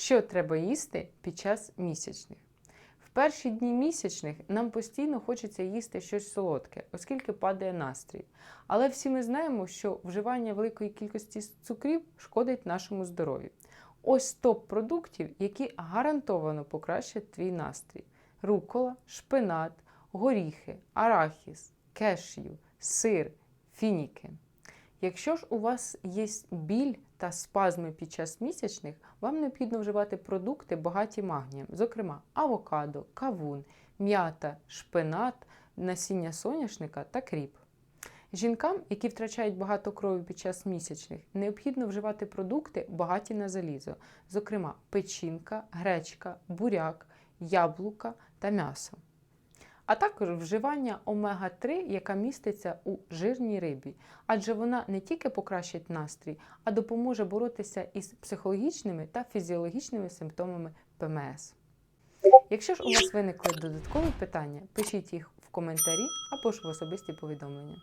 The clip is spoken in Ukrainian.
Що треба їсти під час місячних? В перші дні місячних нам постійно хочеться їсти щось солодке, оскільки падає настрій. Але всі ми знаємо, що вживання великої кількості цукрів шкодить нашому здоров'ю. Ось топ продуктів, які гарантовано покращать твій настрій: рукола, шпинат, горіхи, арахіс, кешю, сир, фініки. Якщо ж у вас є біль та спазми під час місячних, вам необхідно вживати продукти багаті магнієм, зокрема авокадо, кавун, м'ята, шпинат, насіння соняшника та кріп. Жінкам, які втрачають багато крові під час місячних, необхідно вживати продукти багаті на залізо, зокрема печінка, гречка, буряк, яблука та м'ясо. А також вживання омега-3, яка міститься у жирній рибі, адже вона не тільки покращить настрій, а допоможе боротися із психологічними та фізіологічними симптомами ПМС. Якщо ж у вас виникли додаткові питання, пишіть їх в коментарі або ж в особисті повідомлення.